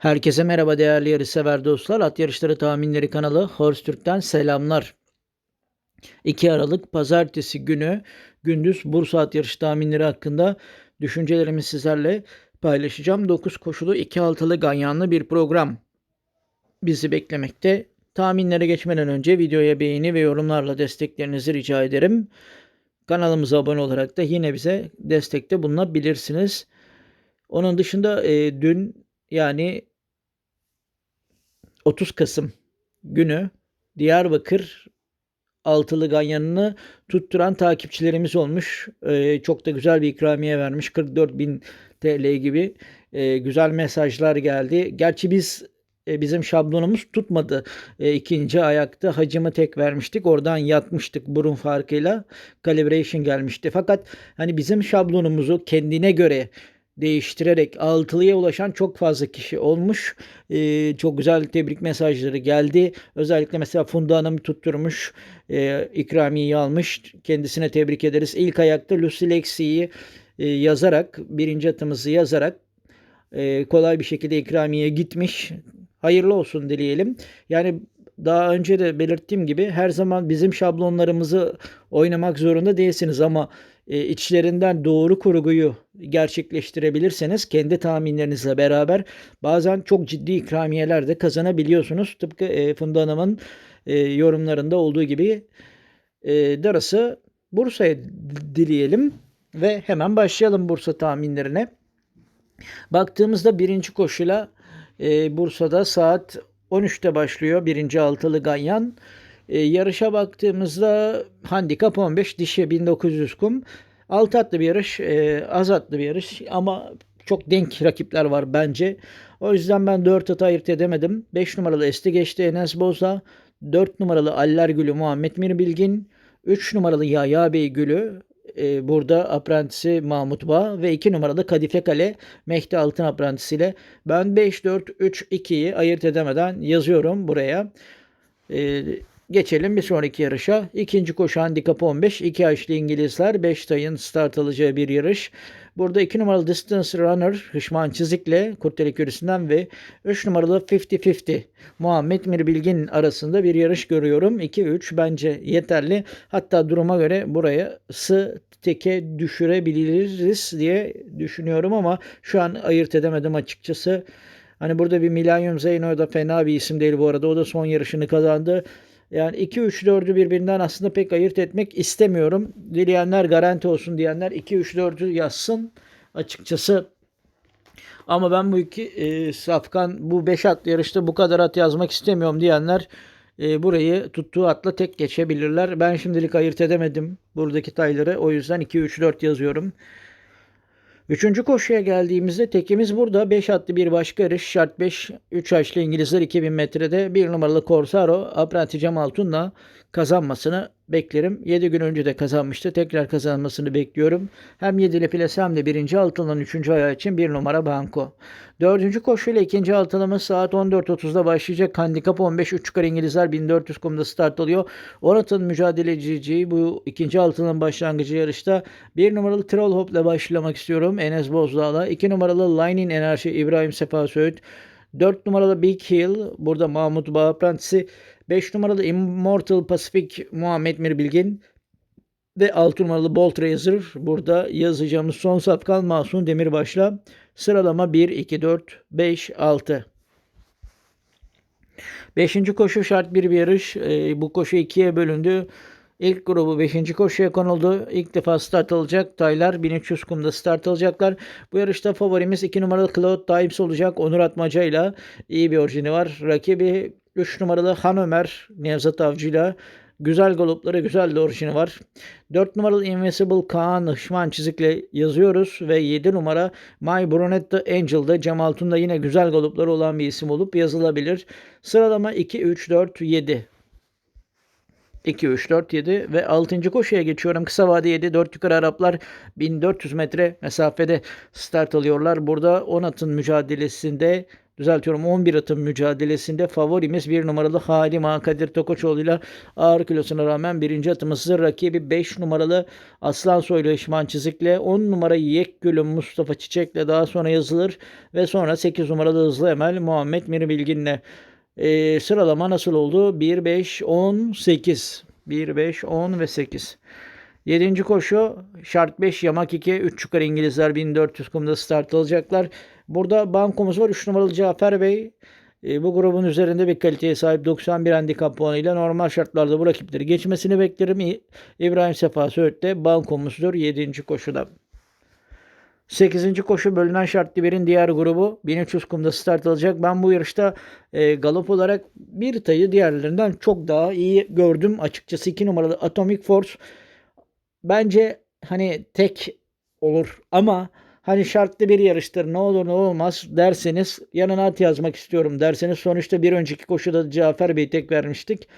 Herkese merhaba değerli yarışsever dostlar. At Yarışları Tahminleri kanalı Horse Türk'ten selamlar. 2 Aralık Pazartesi günü gündüz Bursa at yarışı tahminleri hakkında düşüncelerimi sizlerle paylaşacağım. 9 koşulu 2 altılı ganyanlı bir program bizi beklemekte. Tahminlere geçmeden önce videoya beğeni ve yorumlarla desteklerinizi rica ederim. Kanalımıza abone olarak da yine bize destekte bulunabilirsiniz. Onun dışında e, dün yani 30 Kasım günü Diyarbakır altılı ganyanını tutturan takipçilerimiz olmuş. Ee, çok da güzel bir ikramiye vermiş. 44 bin TL gibi e, güzel mesajlar geldi. Gerçi biz e, bizim şablonumuz tutmadı. E, ikinci ayakta hacımı tek vermiştik. Oradan yatmıştık burun farkıyla. Calibration gelmişti. Fakat hani bizim şablonumuzu kendine göre değiştirerek altılıya ulaşan çok fazla kişi olmuş. Ee, çok güzel tebrik mesajları geldi. Özellikle mesela Funda Hanım tutturmuş. E, ikramiyeyi almış. Kendisine tebrik ederiz. İlk ayakta Lucy Lexi'yi e, yazarak, birinci atımızı yazarak e, kolay bir şekilde ikramiye gitmiş. Hayırlı olsun dileyelim. Yani daha önce de belirttiğim gibi her zaman bizim şablonlarımızı oynamak zorunda değilsiniz ama içlerinden doğru kurguyu gerçekleştirebilirseniz kendi tahminlerinizle beraber bazen çok ciddi ikramiyeler de kazanabiliyorsunuz. Tıpkı e, Funda Hanım'ın e, yorumlarında olduğu gibi e, Bursa'ya dileyelim ve hemen başlayalım Bursa tahminlerine. Baktığımızda birinci koşuyla e, Bursa'da saat 13'te başlıyor birinci altılı ganyan. E, yarışa baktığımızda handikap 15 dişi 1900 kum. Alt atlı bir yarış, e, az atlı bir yarış ama çok denk rakipler var bence. O yüzden ben 4 atı ayırt edemedim. 5 numaralı Esti geçti Enes Boza. 4 numaralı Aller Gülü Muhammed Mir Bilgin. 3 numaralı Yaya Bey Gülü e, burada aprentisi Mahmut Bağ ve 2 numaralı Kadife Kale Mehdi Altın aprentisiyle ben 5-4-3-2'yi ayırt edemeden yazıyorum buraya. E, geçelim bir sonraki yarışa. İkinci koşu handikap 15. 2 yaşlı İngilizler 5 tayın start alacağı bir yarış. Burada 2 numaralı Distance Runner Hışman Çizik'le Kurteli Körüsü'nden ve 3 numaralı 50-50 Muhammed Mir Bilgin arasında bir yarış görüyorum. 2-3 bence yeterli. Hatta duruma göre buraya sı teke düşürebiliriz diye düşünüyorum ama şu an ayırt edemedim açıkçası. Hani burada bir Millennium Zeyno da fena bir isim değil bu arada. O da son yarışını kazandı. Yani 2-3-4'ü birbirinden aslında pek ayırt etmek istemiyorum. Dileyenler garanti olsun diyenler 2-3-4'ü yazsın. Açıkçası ama ben bu iki e, safkan bu 5 at yarışta bu kadar at yazmak istemiyorum diyenler e, burayı tuttuğu atla tek geçebilirler. Ben şimdilik ayırt edemedim buradaki tayları. O yüzden 2-3-4 yazıyorum. Üçüncü koşuya geldiğimizde tekimiz burada. 5 atlı bir başka yarış. Şart 5. 3 yaşlı İngilizler 2000 metrede. 1 numaralı Corsaro Apranti Cem Altun'la kazanmasını beklerim. 7 gün önce de kazanmıştı. Tekrar kazanmasını bekliyorum. Hem 7 ile plase hem de 1. altının 3. ayağı için 1 numara Banko. 4. koşuyla 2. altınımız saat 14.30'da başlayacak. Handikap 15. 3 çıkar İngilizler 1400 kumda start alıyor. Onat'ın mücadelecici bu ikinci altının başlangıcı yarışta 1 numaralı Troll Hop ile başlamak istiyorum. Enes Bozdağ'la. 2 numaralı Line'in enerji İbrahim Sefa Söğüt. 4 numaralı Big Hill. Burada Mahmut Bağ Prensisi. 5 numaralı Immortal Pacific Muhammed Mir Bilgin ve 6 numaralı Bolt Razor. Burada yazacağımız son safkan Masum Demirbaş'la sıralama 1, 2, 4, 5, 6. Beşinci koşu şart bir bir yarış. E, bu koşu ikiye bölündü. İlk grubu 5. koşuya konuldu. İlk defa start alacak. Taylar 1300 kumda start alacaklar. Bu yarışta favorimiz 2 numaralı Cloud Times olacak. Onur Atmaca ile iyi bir orijini var. Rakibi 3 numaralı Han Ömer Nevzat Avcı ile güzel galopları, güzel de orijini var. 4 numaralı Invincible Kaan Hışman çizikle yazıyoruz ve 7 numara My Brunette Angel'da Cem Altun'da yine güzel galopları olan bir isim olup yazılabilir. Sıralama 2, 3, 4, 7. 2, 3, 4, 7 ve 6. koşuya geçiyorum. Kısa vade 7, 4 yukarı Araplar 1400 metre mesafede start alıyorlar. Burada 10 atın mücadelesinde düzeltiyorum 11 atım mücadelesinde favorimiz 1 numaralı Halima Kadir Tokoçoğlu ile ağır kilosuna rağmen birinci atımızı rakibi 5 numaralı Aslan Soylu Eşman Çizik'le 10 numara Yekgül'ün Mustafa Çiçek'le daha sonra yazılır ve sonra 8 numaralı Hızlı Emel Muhammed Miri Bilgin'le Ee, sıralama nasıl oldu? 1, 5, 10, 8. 1, 5, 10 ve 8. Yedinci koşu şart 5 yamak 2 3 yukarı İngilizler 1400 kumda start alacaklar. Burada bankomuz var 3 numaralı Cafer Bey. E, bu grubun üzerinde bir kaliteye sahip 91 handikap puanıyla normal şartlarda bu rakipleri geçmesini beklerim. İbrahim Sefa Söğüt'te bankomuzdur 7. koşuda. 8. koşu bölünen şartlı birin diğer grubu 1300 kumda start alacak. Ben bu yarışta e, galop olarak bir tayı diğerlerinden çok daha iyi gördüm. Açıkçası 2 numaralı Atomic Force bence hani tek olur ama hani şartlı bir yarıştır ne olur ne olmaz derseniz yanına at yazmak istiyorum derseniz sonuçta bir önceki koşuda Cafer Bey tek vermiştik.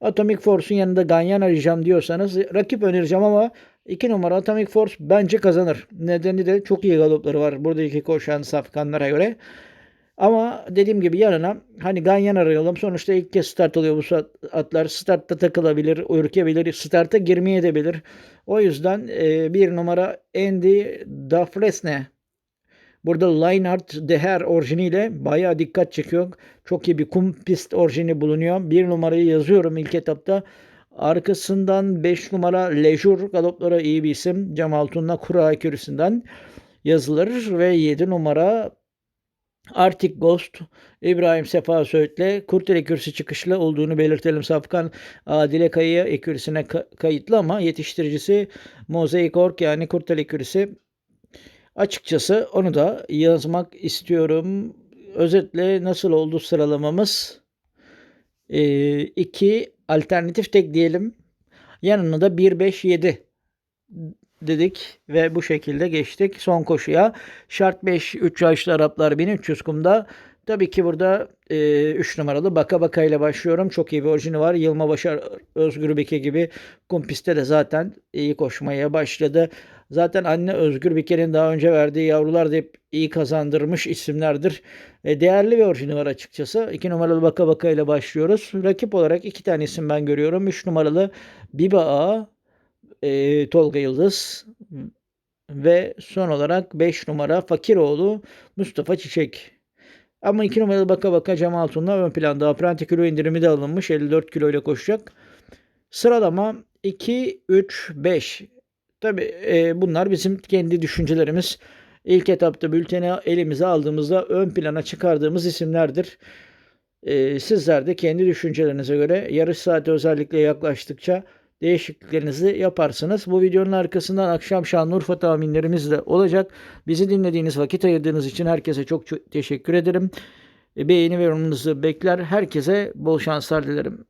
Atomic Force'un yanında Ganyan arayacağım diyorsanız rakip önereceğim ama 2 numara Atomic Force bence kazanır. Nedeni de çok iyi galopları var buradaki koşan safkanlara göre. Ama dediğim gibi yanına hani ganyan arayalım. Sonuçta ilk kez start alıyor bu atlar. Startta takılabilir, ürkebilir, starta girmeye de bilir. O yüzden e, bir numara Andy Dafresne. Burada Leinart Deher orijiniyle bayağı dikkat çekiyor. Çok iyi bir kum pist orijini bulunuyor. Bir numarayı yazıyorum ilk etapta. Arkasından 5 numara Lejur galoplara iyi bir isim. Cemal Tun'la Kura Ekürüsü'nden yazılır ve 7 numara Arctic Ghost İbrahim Sefa Söğüt'le Kurteli Kürsü çıkışlı olduğunu belirtelim. Safkan Adile Kayı'ya ekürisine ka- kayıtlı ama yetiştiricisi Mozaik Ork yani Kurteli Kürsü. Açıkçası onu da yazmak istiyorum. Özetle nasıl oldu sıralamamız? 2 alternatif tek diyelim. Yanına da 1 5 7 dedik ve bu şekilde geçtik son koşuya. Şart 5 3 yaşlı Araplar 1300 kumda. Tabii ki burada 3 numaralı Baka Baka ile başlıyorum. Çok iyi bir orijini var. Yılma Başar Özgür Bike gibi kum pistte de zaten iyi koşmaya başladı. Zaten anne Özgür Bike'nin daha önce verdiği yavrular da hep iyi kazandırmış isimlerdir. E, değerli bir orijini var açıkçası. 2 numaralı Baka Baka ile başlıyoruz. Rakip olarak iki tane isim ben görüyorum. 3 numaralı Biba A, e, Tolga Yıldız ve son olarak 5 numara Fakiroğlu Mustafa Çiçek. Ama 2 numaralı baka baka Cemal Tun'la ön planda. Apprenti kilo indirimi de alınmış. 54 kilo ile koşacak. Sıralama 2, 3, 5. Tabi bunlar bizim kendi düşüncelerimiz. İlk etapta bülteni elimize aldığımızda ön plana çıkardığımız isimlerdir. E, sizler de kendi düşüncelerinize göre yarış saati özellikle yaklaştıkça değişikliklerinizi yaparsınız. Bu videonun arkasından akşam Şanlıurfa tahminlerimiz de olacak. Bizi dinlediğiniz vakit ayırdığınız için herkese çok, çok teşekkür ederim. E, Beğeni ve yorumunuzu bekler. Herkese bol şanslar dilerim.